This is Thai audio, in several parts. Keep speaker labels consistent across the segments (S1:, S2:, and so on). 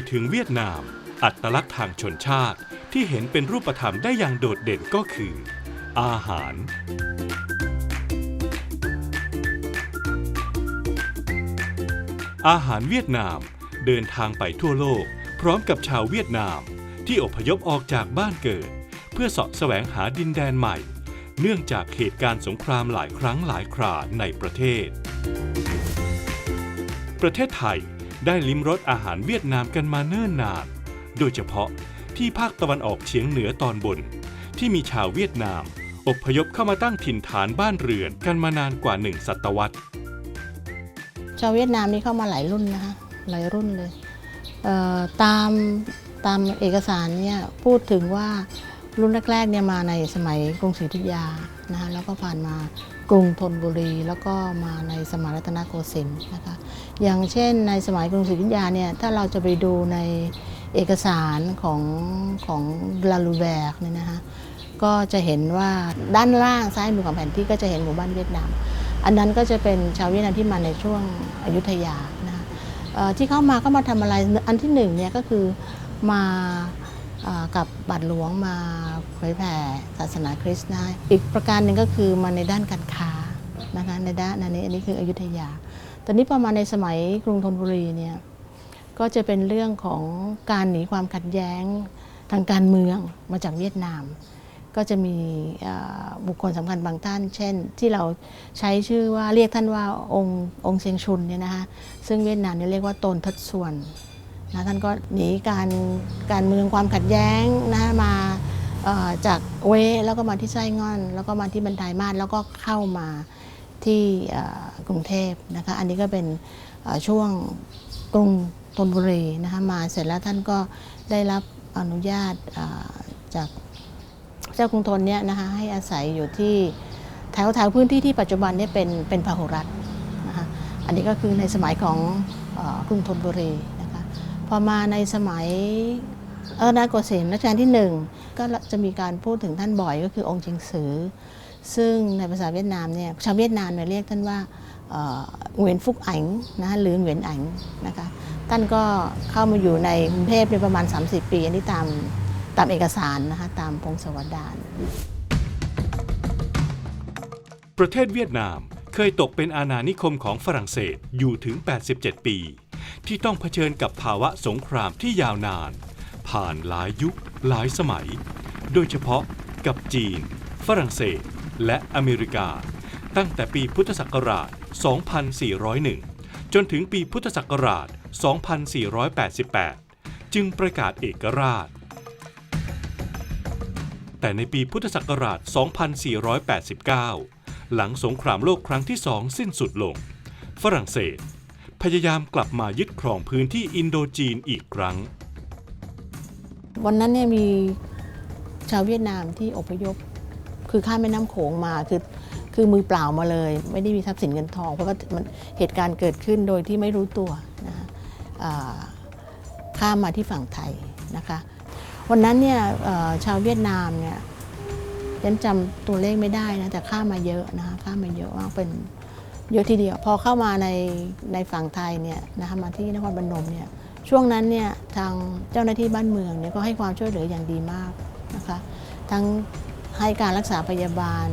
S1: ยถึงเวียดนาม อัตลักษณ์ทางชนชาติที่เห็นเป็นรูปธรรมได้อย่างโดดเด่นก็คือ อาหาร อาหารเวียดนามเดินทางไปทั่วโลก พร้อมกับชาวเวียดนาม ที่อพยพออกจากบ้านเกิด เพื่อเสาะแสวงหาดินแดนใหม่ เนื่องจากเหตุการณ์สงครามหลายครั้งหลายคราในประเทศ ประเทศไทย ได้ลิ้มรสอาหารเวียดนามกันมาเนิ่นนาน โดยเฉพาะที่ภาคตะวันออกเฉียงเหนือตอนบน ที่มีชาวเวียดนาม อพยพเข้ามาตั้งถิ่นฐานบ้านเรือนกันมานานกว่าหนึ่งศตวรรษ
S2: ชาวเวียดนามนี่เข้ามาหลายรุ่นนะคะหลายรุ่นเลยเตามตามเอกสารเนี่ยพูดถึงว่ารุ่นแรกๆเนี่ยมาในสมัยกรุงศรีอยุธยานะคะแล้วก็ผ่านมา กรุงธนบุรี แล้วก็มาในสมัยรัตนโกสินทร์นะคะอย่างเช่นในสมัยกรุงศรีอยุธยาเนี่ยถ้าเราจะไปดูในเอกสารของของลาลูแบกเนี่ยนะคะก็จะเห็นว่าด้านล่างซ้ายมือของแผนที่ก็จะเห็นหมู่บ้านเวียดนาม อันนั้นก็จะเป็นชาวเวียดนามที่มาในช่วงอยุธยานะะที่เข้ามาก็มาทำอะไรอันที่หนึ่งเนี่ยก็คือมา กับบาทหลวงมาเผยแผ่ศาสนาคริสต์นะอีกประการหนึ่งก็คือมาในด้านการค้านะคะในด้านอันนี้อันนี้คืออยุธยา ตอนนี้พอมาในสมัยกรุงธนบุรีเนี่ยก็จะเป็นเรื่องของการหนีความขัดแย้งทางการเมืองมาจากเวียดนาม ก็จะมีบุคคลสำคัญบางท่าน เช่น ที่เราใช้ชื่อว่าเรียกท่านว่าองค์องค์เซียงชุนเนี่ยนะคะซึ่งเวียดนามเนี่ยเรียกว่าตนทัดส่วน นะท่านก็หนีการการเมืองความขัดแย้งนะมาจากเวแล้วก็มาที่ไส้งอน แล้วก็มาที่บันไดมาศแล้วก็เข้ามาที่กรุงเทพนะคะอันนี้ก็เป็นช่วงกรุงธนบุรีนะคะมาเสร็จแล้วท่านก็ได้รับอนุญาตจากเจ้ากรุงธนเนี่ยนะคะให้อาศัยอยู่ที่แถวแถวพื้นที่ที่ปัจจุบันนี่เป็นเป็นพหุรัฐนะคะอันนี้ก็คือในสมัยของกรุงธนบุรี พอมาในสมัยเออนาโกสินรัชกาลที่หนึ่งก็จะมีการพูดถึงท่านบ่อยก็คือองค์จิงซือ ซึ่งในภาษาเวียดนามเนี่ยชาวเวียดนามเนี่ยเรียกท่านว่าเหวียนฟุกอังนะคะหรือเหวียนอังนะคะท่านก็เข้ามาอยู่ในกรุงเทพเนี่ยประมาณ 30 ปี อันนี้ตามตามเอกสารนะคะตามพงศาวดาร
S1: ประเทศเวียดนามเคยตกเป็นอาณานิคมของฝรั่งเศสอยู่ถึง 87 ปี ที่ต้องเผชิญกับภาวะสงครามที่ยาวนาน ผ่านหลายยุคหลายสมัย โดยเฉพาะกับจีน ฝรั่งเศส และอเมริกา ตั้งแต่ปีพุทธศักราช 2401 จนถึงปีพุทธศักราช 2488 จึงประกาศเอกราช แต่ในปีพุทธศักราช 2489 หลังสงครามโลกครั้งที่สองสิ้นสุดลง ฝรั่งเศส พยายามกลับมายึดครองพื้นที่อินโดจีนอีกครั้ง
S2: วันนั้นเนี่ยมีชาวเวียดนามที่อพยพ คือข้ามแม่น้ำโขงมาคือคือมือเปล่ามาเลย ไม่ได้มีทรัพย์สินเงินทอง เพราะว่ามันเหตุการณ์เกิดขึ้นโดยที่ไม่รู้ตัวนะคะข้ามมาที่ฝั่งไทยนะคะ วันนั้นเนี่ยชาวเวียดนามเนี่ยยันจำตัวเลขไม่ได้นะแต่ข้ามมาเยอะนะคะข้ามมาเยอะมากเป็น เยอะทีเดียวพอเข้ามาในในฝั่งไทยเนี่ยนะคะมาที่นครพนมเนี่ยช่วงนั้นเนี่ยทางเจ้าหน้าที่บ้านเมืองเนี่ยก็ให้ความช่วยเหลืออย่างดีมากนะคะทั้งให้การรักษาพยาบาล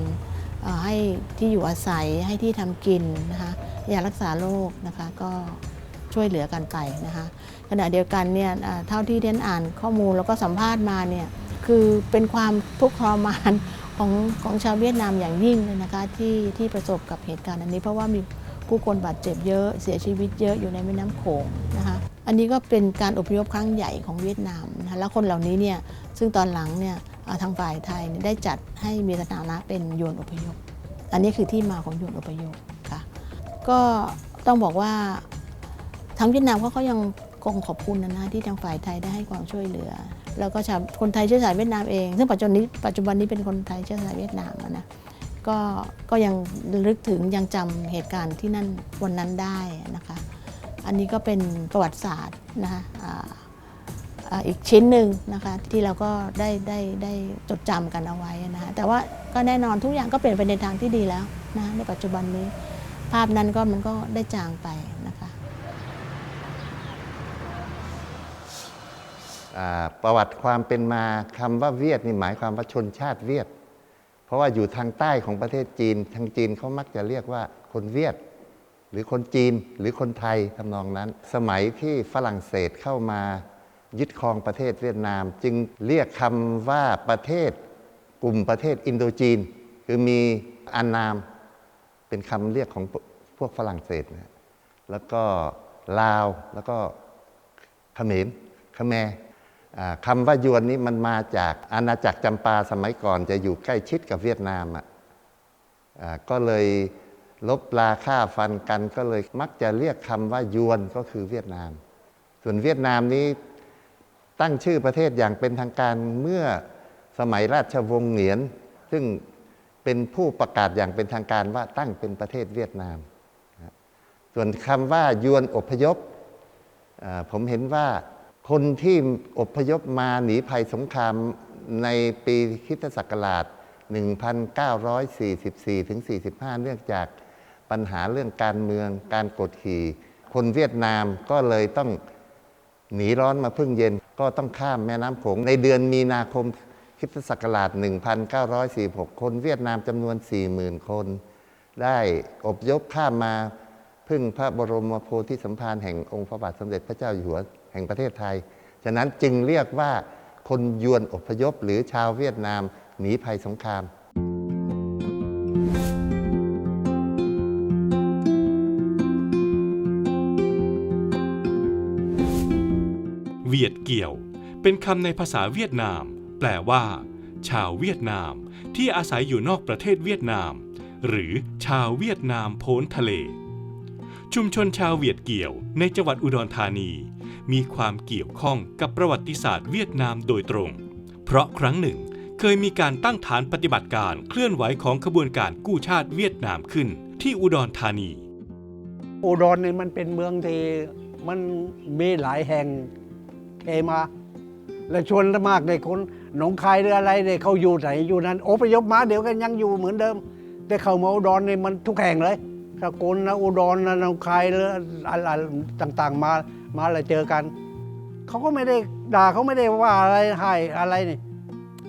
S2: ให้ที่อยู่อาศัยให้ที่ทำกินนะคะยารักษาโรคนะคะก็ช่วยเหลือกันไปนะคะขณะเดียวกันเนี่ยเท่าที่เรียนอ่านข้อมูลแล้วก็สัมภาษณ์มาเนี่ยคือเป็นความทุกข์ทรมาน ของของชาวเวียดนามอย่างยิ่งเลยนะคะที่ที่ประสบกับเหตุการณ์อันนี้ เพราะว่ามีผู้คนบาดเจ็บเยอะเสียชีวิตเยอะอยู่ในแม่น้ำโขงนะคะอันนี้ก็เป็นการอพยพครั้งใหญ่ของเวียดนามนะคะแล้วคนเหล่านี้เนี่ยซึ่งตอนหลังเนี่ยทางฝ่ายไทยได้จัดให้มีสถานะเป็นโยนอพยพ อันนี้คือที่มาของโยนอพยพค่ะก็ต้องบอกว่าทางเวียดนามเขาก็ยังคงขอบคุณนะนะที่ทางฝ่ายไทยได้ให้ความช่วยเหลือ แล้วก็ชาวคนไทยเชื้อสายเวียดนามเอง ซึ่งปัจจุบันนี้ปัจจุบันนี้เป็นคนไทยเชื้อสายเวียดนามนะก็ก็ยังลึกถึงยังจำเหตุการณ์ที่นั่นวันนั้นได้นะคะ อันนี้ก็เป็นประวัติศาสตร์นะคะอีกชิ้นหนึ่งนะคะที่เราก็ได้ได้ได้จดจำกันเอาไว้นะคะแต่ว่าก็แน่นอนทุกอย่างก็เปลี่ยนไปในทางที่ดีแล้วนะในปัจจุบันนี้ ภาพนั้นก็มันก็ได้จางไปนะคะ
S3: อ่า ประวัติความเป็นมาคำว่าเวียดนี่หมายความว่าชนชาติเวียด เพราะว่าอยู่ทางใต้ของประเทศจีน ทางจีนเขามักจะเรียกว่าคนเวียด หรือคนจีนหรือคนไทยทำนองนั้น สมัยที่ฝรั่งเศสเข้ามายึดครองประเทศเวียดนาม จึงเรียกคำว่าประเทศกลุ่มประเทศอินโดจีน คือมีอานามเป็นคำเรียกของพวกฝรั่งเศสนะแล้วก็ลาวแล้วก็เขมรขแมร คำว่ายวนนี้มันมาจากอาณาจักรจำปาสมัยก่อนจะอยู่ใกล้ชิดกับเวียดนามอะอ่าก็เลยลบลาฆ่าฟันกันก็เลยมักจะเรียกคำว่ายวนก็คือเวียดนาม ส่วนเวียดนามนี้ตั้งชื่อประเทศอย่างเป็นทางการเมื่อสมัยราชวงศ์เหงียน ซึ่งเป็นผู้ประกาศอย่างเป็นทางการว่าตั้งเป็นประเทศเวียดนาม ส่วนคำว่ายวนอพยพผมเห็นว่า คนที่อพยพมาหนีภัยสงครามในปีคริสตศักราช 1944 ถึง 45 เนื่องจากปัญหาเรื่องการเมืองการกดขี่ คนเวียดนามก็เลยต้องหนีร้อนมาพึ่งเย็นก็ต้องข้ามแม่น้ำโขงในเดือนมีนาคมคริสตศักราช 1946 คนเวียดนามจำนวน 40,000 คน ได้อพยพข้ามมาพึ่งพระบรมโพธิสัมภารแห่งองค์พระบาทสมเด็จพระเจ้าอยู่หัว ห่งประเทศไทย ฉะนั้นจึงเรียกว่าคนยวนอพยพหรือชาวเวียดนามหนีภัยสงคราม
S1: เวียดเกี่ยว เป็นคำในภาษาเวียดนาม แปลว่า ชาวเวียดนาม ที่อาศัยอยู่นอกประเทศเวียดนาม หรือชาวเวียดนามโพ้นทะเล ชุมชนชาวเวียดเกี่ยวในจังหวัดอุดรธานี มีความเกี่ยวข้องกับประวัติศาสตร์เวียดนามโดยตรง เพราะครั้งหนึ่งเคยมีการตั้งฐานปฏิบัติการเคลื่อนไหวของขบวนการกู้ชาติเวียดนามขึ้น ที่อุดรธานี
S4: อุดรเนี่ยมันเป็นเมืองที่มันมีหลายแห่งเทมา และชวนมากเลยคนหนองคายหรืออะไรเนี่ยเขาอยู่ไหนอยู่นั้นโอพยพมาเดี๋ยวกันยังอยู่เหมือนเดิม แต่เขามาอุดรเนี่ยมันทุกแห่งเลยสกลนะอุดรนะหนองคายหรืออะไรต่างๆมา มาแล้วเจอกัน เขาก็ไม่ได้ด่าเขาไม่ได้ว่าอะไรให้อะไรนี่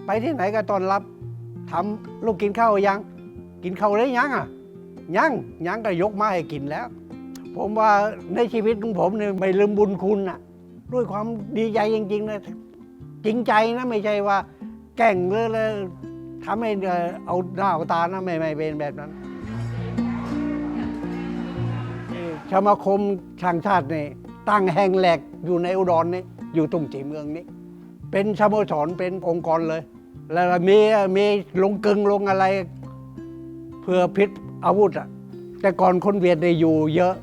S4: ไปที่ไหนก็ต้อนรับทำลูกกินข้าวยัง กินข้าวได้ยังอะยังยังก็ยกมาให้กินแล้ว ผมว่าในชีวิตของผมเนี่ยไม่ลืมบุญคุณน่ะ ด้วยความดีใจจริงๆนะจริงใจนะไม่ใช่ว่า แกล้งเลยเลยทำให้เอ่อเอาหน้าเอาตานะไม่ไม่เป็นแบบนั้นสมาคมช่างชาตินี่ ตั้งแห่งแหลกอยู่ในอุดรนี่อยู่ตรงจีเมืองนี้ เป็นสโมสรเป็นองค์กรเลย แล้วมีมีลงกึงลงอะไร เพื่อพิษอาวุธอะแต่ก่อนคนเวียดได้อยู่เยอะ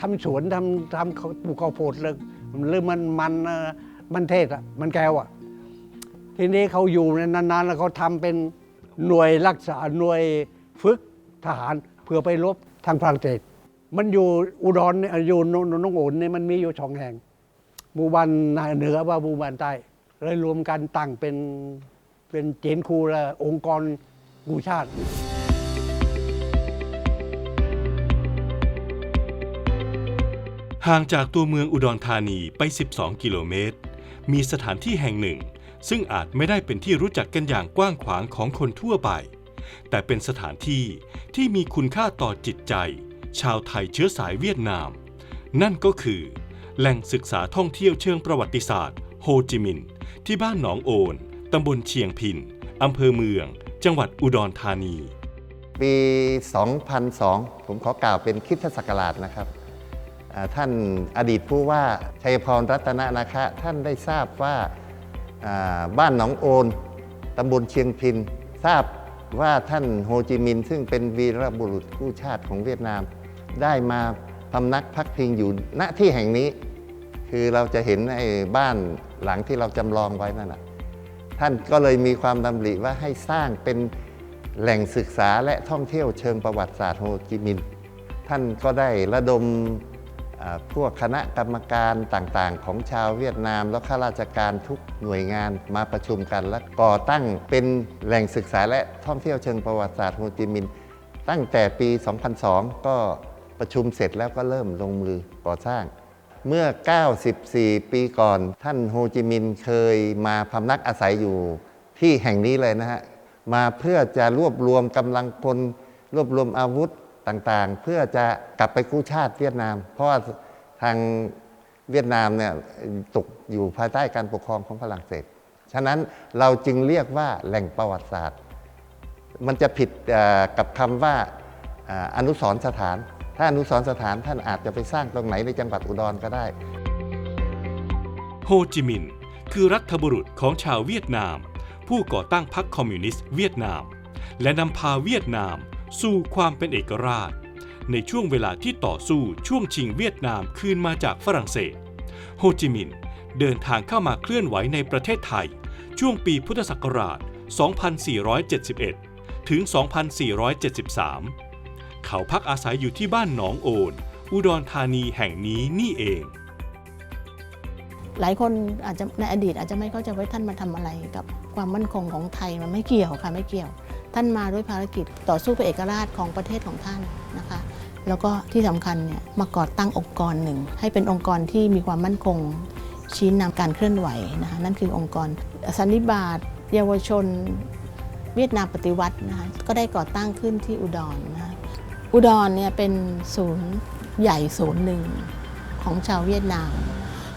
S4: ทำสวนทำทำข้าปลูกข้าวโพดเลยหรือมันมันมันเทศอะมันแก้วอะทีนี้เขาอยู่นานๆแล้วเขาทำเป็นหน่วยรักษาหน่วยฝึกทหารเพื่อไปรบทางฝรั่งเศส มันอยู่อุดรเนี่ยอยู่นนนองโอนเนี่ยมันมีอยู่สองแห่งหมู่บ้านเหนือว่าหมู่บ้านใต้เลยรวมกันตั้งเป็นเป็นเจนคูและองค์กรกูชาติ
S1: ห่างจากตัวเมืองอุดรธานีไป 12 กิโลเมตร มีสถานที่แห่งหนึ่ง ซึ่งอาจไม่ได้เป็นที่รู้จักกันอย่างกว้างขวางของคนทั่วไป แต่เป็นสถานที่ที่มีคุณค่าต่อจิตใจ ชาวไทยเชื้อสายเวียดนาม นั่นก็คือ แหล่งศึกษาท่องเที่ยวเชิงประวัติศาสตร์ โฮจิมินห์ที่บ้านหนองโอน ตำบลเชียงพินอำเภอเมือง จังหวัดอุดรธานี
S3: ปี 2002 ผมขอกล่าวเป็นคริดศักราชนะครับอ่าท่านอดีตผู้ว่าชัยพรรัตนนาคะ ท่านได้ทราบว่าอ่าบ้านหนองโอนตำบลเชียงพิน ทราบว่าท่านโฮจิมินห์ซึ่งเป็นวีรบุรุษกู้ชาติของเวียดนาม ได้มาพำนักพักพิงอยู่ณที่แห่งนี้ คือเราจะเห็นไอ้บ้านหลังที่เราจำลองไว้นั่นแหะท่านก็เลยมีความดำริว่าให้สร้างเป็นแหล่งศึกษาและท่องเที่ยวเชิงประวัติศาสตร์โฮจิมินห์ท่านก็ได้ระดมพวกคณะกรรมการต่างๆ ของชาวเวียดนาม และข้าราชการทุกหน่วยงานมาประชุมกัน และก่อตั้งเป็นแหล่งศึกษาและท่องเที่ยวเชิงประวัติศาสตร์โฮจิมินห์ตั้งแต่ปี 2002 ก็ ประชุมเสร็จแล้วก็เริ่มลงมือก่อสร้าง เมื่อ 94 ปีก่อน ท่านโฮจิมินห์เคยมาพำนักอาศัยอยู่ที่แห่งนี้เลยนะฮะ มาเพื่อจะรวบรวมกำลังพล รวบรวมอาวุธต่างๆ เพื่อจะกลับไปกู้ชาติเวียดนาม เพราะว่าทางเวียดนามเนี่ยตกอยู่ภายใต้การปกครองของฝรั่งเศส ฉะนั้นเราจึงเรียกว่าแหล่งประวัติศาสตร์ มันจะผิดกับคำว่าอ่าอนุสรณ์สถาน ถ้าอนุสรณ์สถานท่านอาจจะไปสร้างตรงไหนในจังหวัดอุดรก็ได้
S1: โฮจิมินห์คือรัฐบุรุษของชาวเวียดนาม ผู้ก่อตั้งพรรคคอมมิวนิสต์เวียดนาม และนำพาเวียดนามสู่ความเป็นเอกราช ในช่วงเวลาที่ต่อสู้ช่วงชิงเวียดนามคืนมาจากฝรั่งเศส โฮจิมินห์เดินทางเข้ามาเคลื่อนไหวในประเทศไทย ช่วงปีพุทธศักราช 2471 ถึง 2473 เขาพักอาศัยอยู่ที่บ้านหนองโอน อุดรธานีแห่งนี้นี่เอง
S2: หลายคนอาจจะในอดีตอาจจะไม่เข้าใจว่าท่านมาทำอะไรกับความมั่นคงของไทยมันไม่เกี่ยวค่ะไม่เกี่ยว ท่านมาด้วยภารกิจต่อสู้เพื่อเอกราชของประเทศของท่านนะคะ แล้วก็ที่สำคัญเนี่ยมาก่อตั้งองค์กรหนึ่ง ให้เป็นองค์กรที่มีความมั่นคงชี้นำการเคลื่อนไหวนะคะนั่นคือองค์กรสันนิบาตเยาวชนเวียดนามปฏิวัตินะคะก็ได้ก่อตั้งขึ้นที่อุดรนะคะ อุดรเนี่ยเป็นศูนย์ใหญ่ศูนย์หนึ่งของชาวเวียดนาม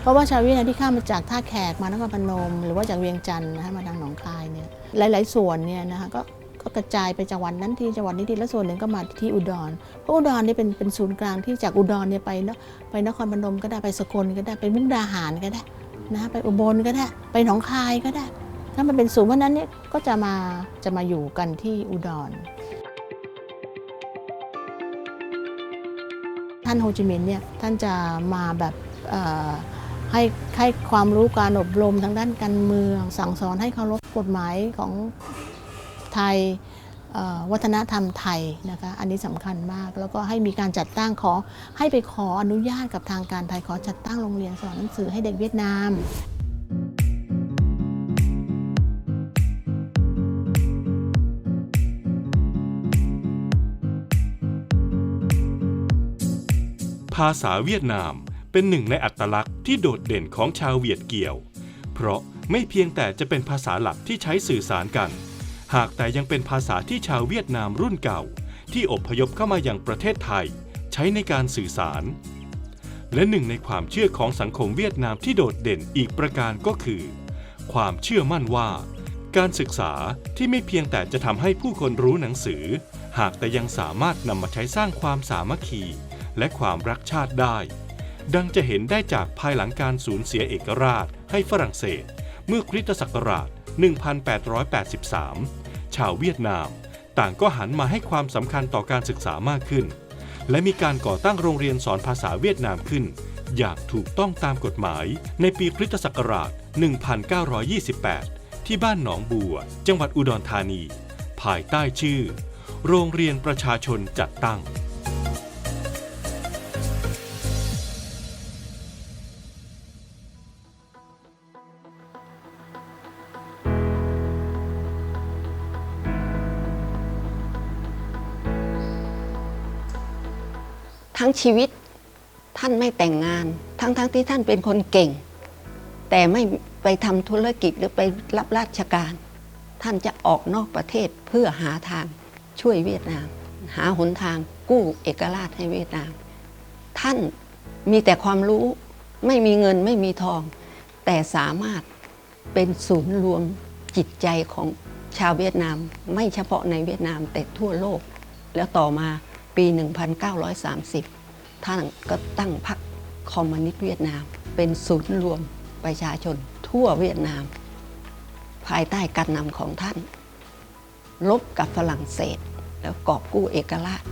S2: เพราะว่าชาวเวียดนามที่ข้ามมาจากท่าแขกมานครพนม หรือว่าจากเวียงจันทร์นะคะมาทางหนองคายเนี่ยหลาย ๆ ส่วนเนี่ยนะคะก็ก็กระจายไปจังหวัดนั้นทีจังหวัดนี้ทีแล้วส่วนหนึ่งก็มาที่อุดรเพราะอุดรเนี่ยเป็นเป็นศูนย์กลางที่จากอุดรเนี่ยไปเนอะไปนครพนมก็ได้ไปสกลก็ได้ไปมุกดาหารก็ได้นะไปอุบลก็ได้ ไปหนองคายก็ได้ถ้ามันเป็นศูนย์เพรานั้นเนี่ยก็จะมาจะมาอยู่กันที่อุดรานโฮจิมินห์เนี่ยท่านจะมาแบบให้ให้ความรู้การอบรมทางด้านการเมือง สั่งสอนให้เคารพกฎหมายของไทยวัฒนธรรมไทยนะคะอันนี้สำคัญมาก แล้วก็ให้มีการจัดตั้งขอให้ไปขออนุญาตกับทางการไทยขอจัดตั้งโรงเรียนสอนหนังสือให้เด็กเวียดนาม
S1: ภาษาเวียดนามเป็นหนึ่งในอัตลักษณ์ที่โดดเด่นของชาวเวียดเกี่ยว เพราะไม่เพียงแต่จะเป็นภาษาหลักที่ใช้สื่อสารกัน หากแต่ยังเป็นภาษาที่ชาวเวียดนามรุ่นเก่า ที่อพยพเข้ามาอย่างประเทศไทย ใช้ในการสื่อสาร และหนึ่งในความเชื่อของสังคมเวียดนามที่โดดเด่นอีกประการก็คือ ความเชื่อมั่นว่า การศึกษาที่ไม่เพียงแต่จะทำให้ผู้คนรู้หนังสือ หากแต่ยังสามารถนำมาใช้สร้างความสามัคคี และความรักชาติได้ ดังจะเห็นได้จากภายหลังการสูญเสียเอกราชให้ฝรั่งเศส เมื่อคริสตศักราช 1883 ชาวเวียดนาม ต่างก็หันมาให้ความสำคัญต่อการศึกษามากขึ้น และมีการก่อตั้งโรงเรียนสอนภาษาเวียดนามขึ้น อย่างถูกต้องตามกฎหมายในปีคริสตศักราช 1928 ที่บ้านหนองบัว จังหวัดอุดรธานี ภายใต้ชื่อ โรงเรียนประชาชนจัดตั้ง
S5: ทั้งชีวิตท่านไม่แต่งงาน ทั้งๆทที่ท่านเป็นคนเก่ง แต่ไม่ไปทำธุรกิจหรือไปรับราชการ ท่านจะออกนอกประเทศเพื่อหาทางช่วยเวียดนาม หาหนทางกู้เอกราชให้เวียดนาม ท่านมีแต่ความรู้ไม่มีเงินไม่มีทอง แต่สามารถเป็นศูนย์รวมจิตใจของชาวเวียดนาม ไม่เฉพาะในเวียดนามแต่ทั่วโลก แล้วต่อมาปี 1930 ท่านก็ตั้งพรรคคอมมิวนิสต์เวียดนาม เป็นศูนย์รวมประชาชน ทั่วเวียดนาม ภายใต้การนำของท่าน ลบกับฝรั่งเศส แล้วกอบกู้เอกราช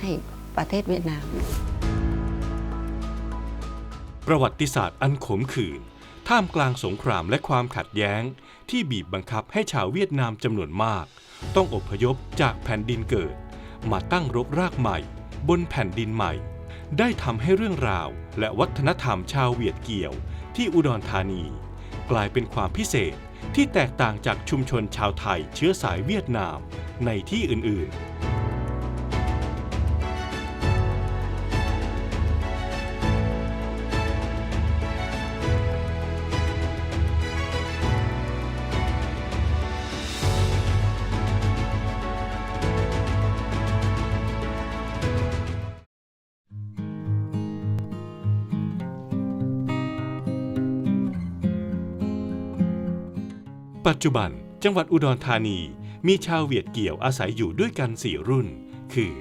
S5: ให้ประเทศเวียดนาม
S1: ประวัติศาสตร์อันขมขื่นท่ามกลางสงครามและความขัดแย้ง ที่บีบบังคับให้ชาวเวียดนามจำนวนมาก ต้องอพยพจากแผ่นดินเกิด มาตั้งรกรากใหม่ บนแผ่นดินใหม่ ได้ทำให้เรื่องราวและวัฒนธรรมชาวเวียดเกี่ยวที่อุดรธานี กลายเป็นความพิเศษที่แตกต่างจากชุมชนชาวไทยเชื้อสายเวียดนามในที่อื่นๆ จจุบัน จังหวัดอุดรธานี มีชาวเวียดเกี่ยวอาศัยอยู่ด้วยกัน4รุ่น คือ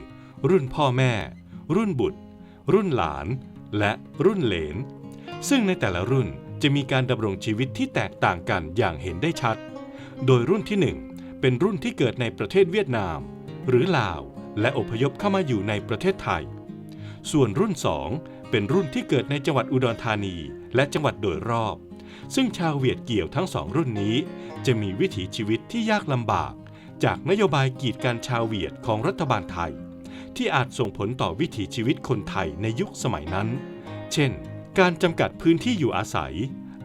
S1: รุ่นพ่อแม่ รุ่นบุตร รุ่นหลาน และรุ่นเหลน ซึ่งในแต่ละรุ่นจะมีการดำรงชีวิตที่แตกต่างกันอย่างเห็นได้ชัด โดยรุ่นที่ 1 เป็นรุ่นที่เกิดในประเทศเวียดนาม หรือลาว และอพยพเข้ามาอยู่ในประเทศไทย ส่วนรุ่น 2 เป็นรุ่นที่เกิดในจังหวัดอุดรธานี และจังหวัดโดยรอบ ซึ่งชาวเวียดเกี่ยวทั้งสองรุ่นนี้ จะมีวิถีชีวิตที่ยากลำบาก จากนโยบายกีดกันชาวเวียดของรัฐบาลไทย ที่อาจส่งผลต่อวิถีชีวิตคนไทยในยุคสมัยนั้น เช่น การจำกัดพื้นที่อยู่อาศัย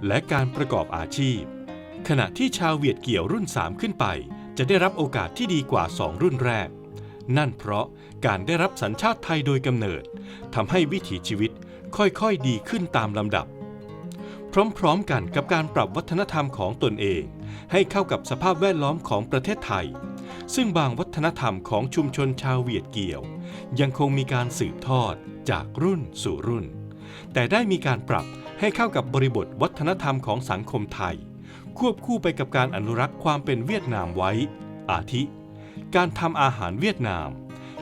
S1: และการประกอบอาชีพ ขณะที่ชาวเวียดเกี่ยวรุ่น 3 ขึ้นไป จะได้รับโอกาสที่ดีกว่า 2 รุ่นแรก นั่นเพราะการได้รับสัญชาติไทยโดยกำเนิดทำให้วิถีชีวิตค่อยๆดีขึ้นตามลำดับ พร้อมๆกันกับการปรับวัฒนธรรมของตนเอง ให้เข้ากับสภาพแวดล้อมของประเทศไทย ซึ่งบางวัฒนธรรมของชุมชนชาวเวียดเกี่ยว ยังคงมีการสืบทอดจากรุ่นสู่รุ่น แต่ได้มีการปรับให้เข้ากับบริบทวัฒนธรรมของสังคมไทย ควบคู่ไปกับการอนุรักษ์ความเป็นเวียดนามไว้ อาทิ การทำอาหารเวียดนาม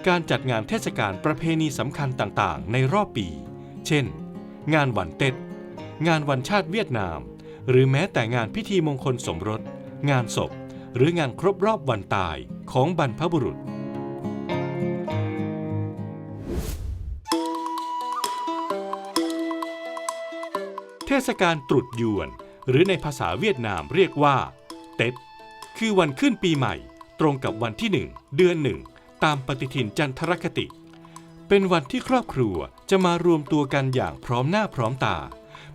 S1: การจัดงานเทศกาลประเพณีสำคัญต่างๆ ในรอบปี เช่น งานวันเต็ด งานวันชาติเวียดนาม หรือแม้แต่งานพิธีมงคลสมรส งานศพ หรืองานครบรอบวันตายของบรรพบุรุษ เทศกาลตรุษยวน หรือในภาษาเวียดนามเรียกว่า เต็ดคือวันขึ้นปีใหม่ ตรงกับวันที่หนึ่งเดือนหนึ่งตามปฏิทินจันทรคติ เป็นวันที่ครอบครัวจะมารวมตัวกันอย่างพร้อมหน้าพร้อมตา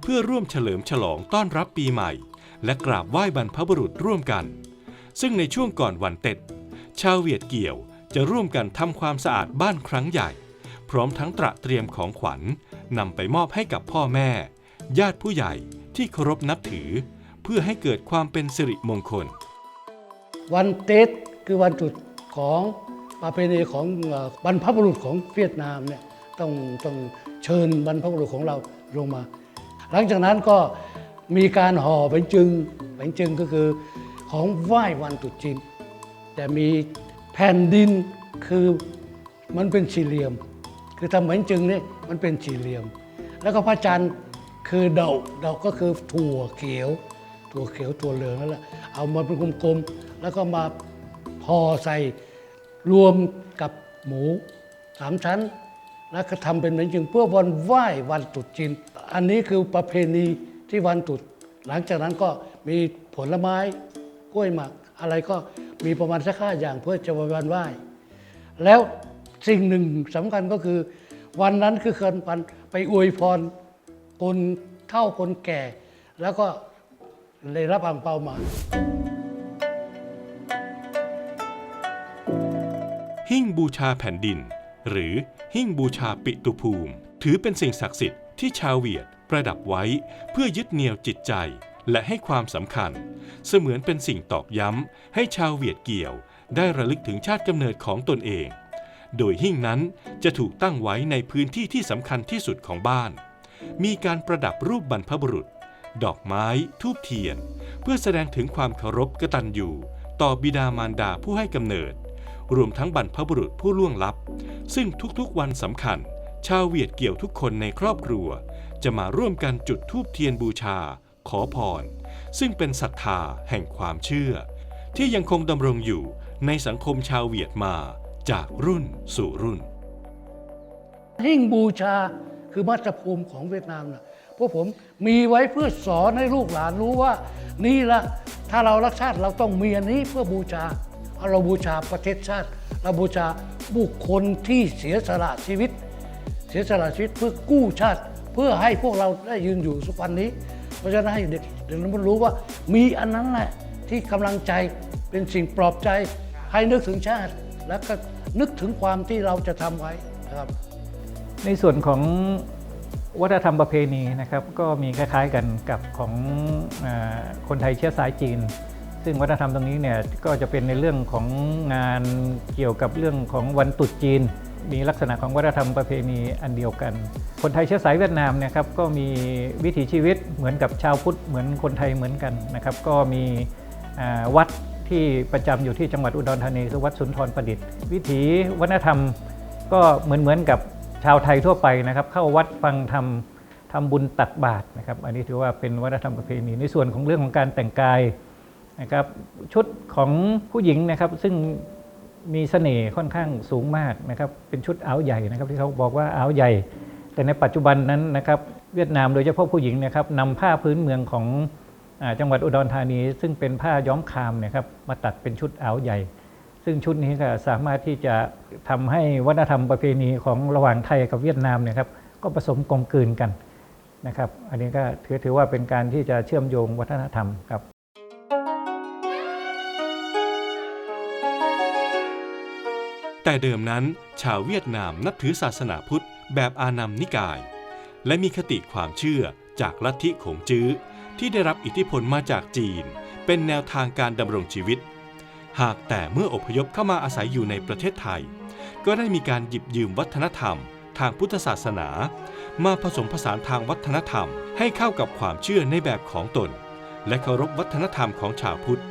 S1: เพื่อร่วมเฉลิมฉลองต้อนรับปีใหม่ และกราบไหว้บรรพบุรุษร่วมกัน ซึ่งในช่วงก่อนวันเต็ด ชาวเวียดเกี่ยวจะร่วมกันทำความสะอาดบ้านครั้งใหญ่ พร้อมทั้งตระเตรียมของขวัญนำไปมอบให้กับพ่อแม่ ญาติผู้ใหญ่ที่เคารพนับถือ เพื่อให้เกิดความเป็นสิริมงคล
S6: วันเตสคือวันตรุษของประเพณีของบรรพบุรุษของเวียดนามเนี่ยต้องต้องเชิญบรรพบุรุษของเราลงมา หลังจากนั้นก็มีการห่อเป็นจึงเป็นจึงก็คือของไหว้วันตรุษจีนแต่มีแผ่นดินคือมันเป็นสี่เหลี่ยม คือทำเหมือนจึงนี่มันเป็นสี่เหลี่ยม แล้วก็พระจันทร์คือเดาเดาก็คือถั่วเขียว ถั่วเขียวถั่วเหลืองนั่นแหละเอามาเป็นกลมๆแล้วก็มาพอใส่รวมกับหมูสามชั้น แล้วก็ทำเป็นเหมือนจึงเพื่อวันไหว้วันตรุษจีน อันนี้คือประเพณีที่วันตรุษหลังจากนั้นก็มีผลไม้กล้วยหมากอะไรก็มีประมาณสักห้าอย่างเพื่อจะวันไหว้ แล้วสิ่งหนึ่งสำคัญก็คือ วันนั้นคือเกินวันไปอวยพรคนเฒ่าคนแก่ แล้วก็เลยรับอ่างเปามา
S1: หิ้งบูชาแผ่นดิน หรือหิ้งบูชาปิตุภูมิ ถือเป็นสิ่งศักดิ์สิทธิ์ที่ชาวเวียดประดับไว้เพื่อยึดเหนี่ยวจิตใจ และให้ความสำคัญ เสมือนเป็นสิ่งตอกย้ำให้ชาวเวียดเกี่ยว ได้ระลึกถึงชาติกำเนิดของตนเอง โดยหิ้งนั้นจะถูกตั้งไว้ในพื้นที่ที่สำคัญที่สุดของบ้าน มีการประดับรูปบรรพบุรุษ ดอกไม้ ทูบเทียน เพื่อแสดงถึงความเคารพกตัญญูต่อบิดามารดาผู้ให้กำเนิด รวมทั้งบรรพบุรุษผู้ล่วงลับ ซึ่งทุกๆวันสำคัญ ชาวเวียดเกี่ยวทุกคนในครอบครัว จะมาร่วมกันจุดธูปเทียนบูชา ขอพร ซึ่งเป็นศรัทธาแห่งความเชื่อ ที่ยังคงดำรงอยู่ในสังคมชาวเวียดมาจากรุ่นสู่รุ่น
S6: หิ้งบูชาคือมาตรภูมิของเวียดนามนะพวกผมมีไว้เพื่อสอนให้ลูกหลานรู้ว่า นี่ละถ้าเรารักชาติเราต้องมีอันนี้เพื่อบูชา เอาเราบูชาประเทศชาติเราบูชาบุคคลที่เสียสละชีวิต เสียสละชีวิตเพื่อกู้ชาติ เพื่อให้พวกเราได้ยืนอยู่สุขวันนี้ เพราะฉะนั้นให้เด็กเด็กมันรู้ว่ามีอันนั้นแหละที่กำลังใจเป็นสิ่งปลอบใจ ให้นึกถึงชาติ แล้วก็นึกถึงความที่เราจะทำไว้นะครับ
S7: ในส่วนของวัฒนธรรมประเพณีนะครับก็มีคล้ายๆกันกับของอคนไทยเชื้อสายจีน ซึ่งวัฒนธรรมตรงนี้เนี่ยก็จะเป็นในเรื่องของงานเกี่ยวกับเรื่องของวันตรุษจีน มีลักษณะของวัฒนธรรมประเพณีอันเดียวกัน คนไทยเชื้อสายเวียดนามเนะครับก็มีวิถีชีวิตเหมือนกับชาวพุทธเหมือนคนไทยเหมือนกันนะครับ ก็มีวัดที่ประจำอยู่ที่จังหวัดอุดรธานีคือวัดสุนทรประดิษฐ์ วิถีวัฒนธรรมก็เหมือนเหมือนกับชาวไทยทั่วไปนะครับ เข้าวัดฟังธรรมทำบุญตักบาตรนะครับ อันนี้ถือว่าเป็นวัฒนธรรมประเพณีในส่วนของเรื่องของการแต่งกาย นะครับชุดของผู้หญิงนะครับซึ่งมีเสน่ห์ค่อนข้างสูงมากนะครับเป็นชุดอ้าวใหญ่นะครับที่เขาบอกว่าอ้าวใหญ่ แต่ในปัจจุบันนั้นนะครับเวียดนามโดยเฉพาะผู้หญิงนะครับนำผ้าพื้นเมืองของอจังหวัดอุดรธานี ซึ่งเป็นผ้าย้อมคามนะครับมาตัดเป็นชุดอ้าวใหญ่ ซึ่งชุดนี้ก็สามารถที่จะทำให้วัฒนธรรมประเพณีของระหว่างไทยกับเวียดนามเนี่ยครับก็ผสมกลมกลืนกันนะครับ อันนี้ก็ถือถือว่าเป็นการที่จะเชื่อมโยงวัฒนธรรมครับ
S1: แต่เดิมนั้น ชาวเวียดนามนับถือศาสนาพุทธแบบอานัมนิกาย และมีคติความเชื่อจากลัทธิขงจื้อ ที่ได้รับอิทธิพลมาจากจีน เป็นแนวทางการดำรงชีวิต หากแต่เมื่ออพยพเข้ามาอาศัยอยู่ในประเทศไทย ก็ได้มีการหยิบยืมวัฒนธรรม ทางพุทธศาสนา มาผสมผสานทางวัฒนธรรมให้เข้ากับความเชื่อในแบบของตน และเคารพวัฒนธรรมของชาวพุทธ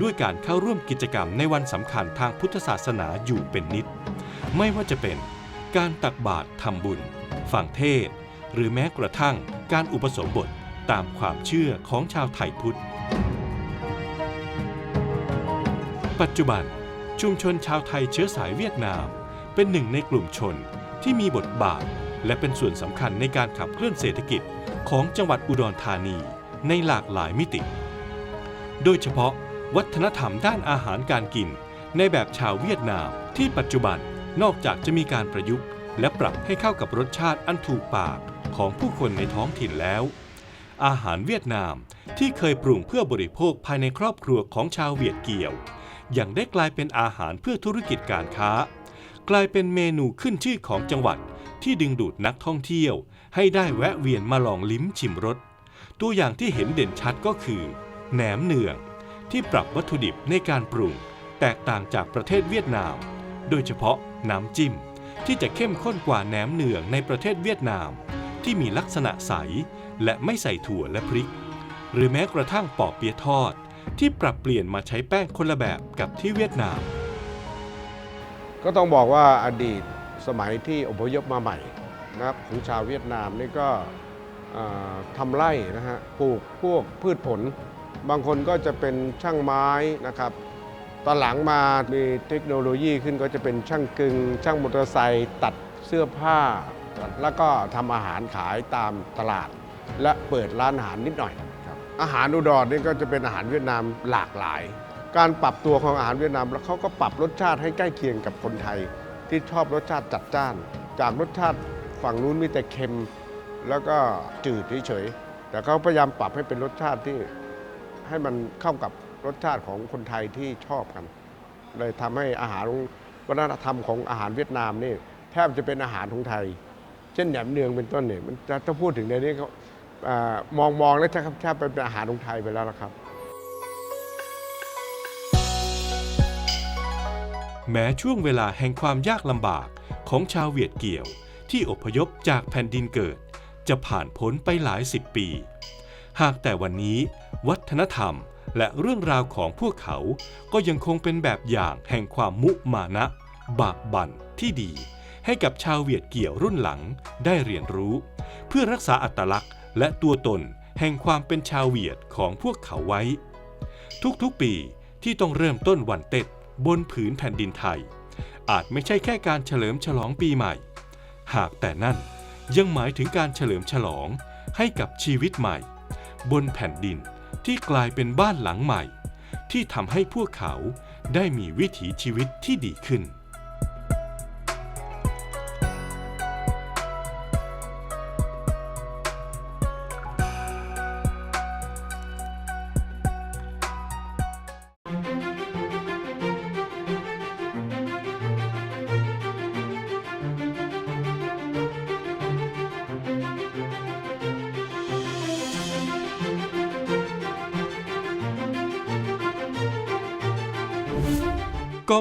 S1: ด้วยการเข้าร่วมกิจกรรมในวันสำคัญทางพุทธศาสนาอยู่เป็นนิด ไม่ว่าจะเป็นการตักบาตรทำบุญ ฟังเทศ หรือแม้กระทั่งการอุปสมบทตามความเชื่อของชาวไทยพุทธ ปัจจุบันชุมชนชาวไทยเชื้อสายเวียดนาม เป็นหนึ่งในกลุ่มชนที่มีบทบาท และเป็นส่วนสำคัญในการขับเคลื่อนเศรษฐกิจของจังหวัดอุดรธานีในหลากหลายมิติ โดยเฉพาะ วัฒนธรรมด้านอาหารการกิน ในแบบชาวเวียดนามที่ปัจจุบันนอกจากจะมีการประยุกต์ และปรับให้เข้ากับรสชาติอันถูกปากของผู้คนในท้องถิ่นแล้ว อาหารเวียดนามที่เคยปรุงเพื่อบริโภคภายในครอบครัวของชาวเวียดเกี่ยว ยังได้กลายเป็นอาหารเพื่อธุรกิจการค้า กลายเป็นเมนูขึ้นชื่อของจังหวัดที่ดึงดูดนักท่องเที่ยว ให้ได้แวะเวียนมาลองลิ้มชิมรสตัวอย่างที่เห็นเด่นชัดก็คือแหนมเนือง ที่ปรับวัตถุดิบในการปรุง แตกต่างจากประเทศเวียดนาม โดยเฉพาะน้ำจิ้ม ที่จะเข้มข้นกว่าแหนมเนืองในประเทศเวียดนาม ที่มีลักษณะใส และไม่ใส่ถั่วและพริก หรือแม้กระทั่งปอเปี๊ยะทอด ที่ปรับเปลี่ยนมาใช้แป้งคนละแบบกับที่เวียดนาม
S8: ก็ต้องบอกว่าอดีตสมัยที่อพยพมาใหม่นะครับของชาวเวียดนามนี่ก็ทำไร่นะฮะปลูกพวกพืชผล บางคนก็จะเป็นช่างไม้นะครับ ตอนหลังมามีเทคโนโลยีขึ้นก็จะเป็นช่างกึง ช่างมอเตอร์ไซค์ตัดเสื้อผ้า แล้วก็ทำอาหารขายตามตลาด และเปิดร้านอาหารนิดหน่อยครับอาหารอุดรนี่ก็จะเป็นอาหารเวียดนามหลากหลาย การปรับตัวของอาหารเวียดนามแล้วเขาก็ปรับรสชาติให้ใกล้เคียงกับคนไทย ที่ชอบรสชาติจัดจ้าน จากรสชาติฝั่งนู้นมีแต่เค็ม แล้วก็จืดเฉยๆแต่เขาพยายามปรับให้เป็นรสชาติที่ ให้มันเข้ากับรสชาติของคนไทยที่ชอบกัน เลยทำให้อาหารวัฒนธรรมของอาหารเวียดนามนี่แทบจะเป็นอาหารของไทย เช่นแหนมเนืองเป็นต้นเนี่ยมันจะถ้าพูดถึงในนี้เขามองมองแล้วแทบเป็นอาหารของไทยไปแล้วละครับ
S1: แม้ช่วงเวลาแห่งความยากลำบากของชาวเวียดเกี่ยวที่อพยพจากแผ่นดินเกิด จะผ่านพ้นไปหลายสิบปี หากแต่วันนี้ วัฒนธรรม และเรื่องราวของพวกเขา ก็ยังคงเป็นแบบอย่างแห่งความมุมานะ บากบั่นที่ดี ให้กับชาวเวียดเกี่ยวรุ่นหลังได้เรียนรู้ เพื่อรักษาอัตลักษณ์ และตัวตนแห่งความเป็นชาวเวียดของพวกเขาไว้ ทุกๆปีที่ต้องเริ่มต้นวันเต็ดบนผืนแผ่นดินไทย อาจไม่ใช่แค่การเฉลิมฉลองปีใหม่ หากแต่นั่นยังหมายถึงการเฉลิมฉลองให้กับชีวิตใหม่ บนแผ่นดิน ที่กลายเป็นบ้านหลังใหม่ ที่ทำให้พวกเขาได้มีวิถีชีวิตที่ดีขึ้น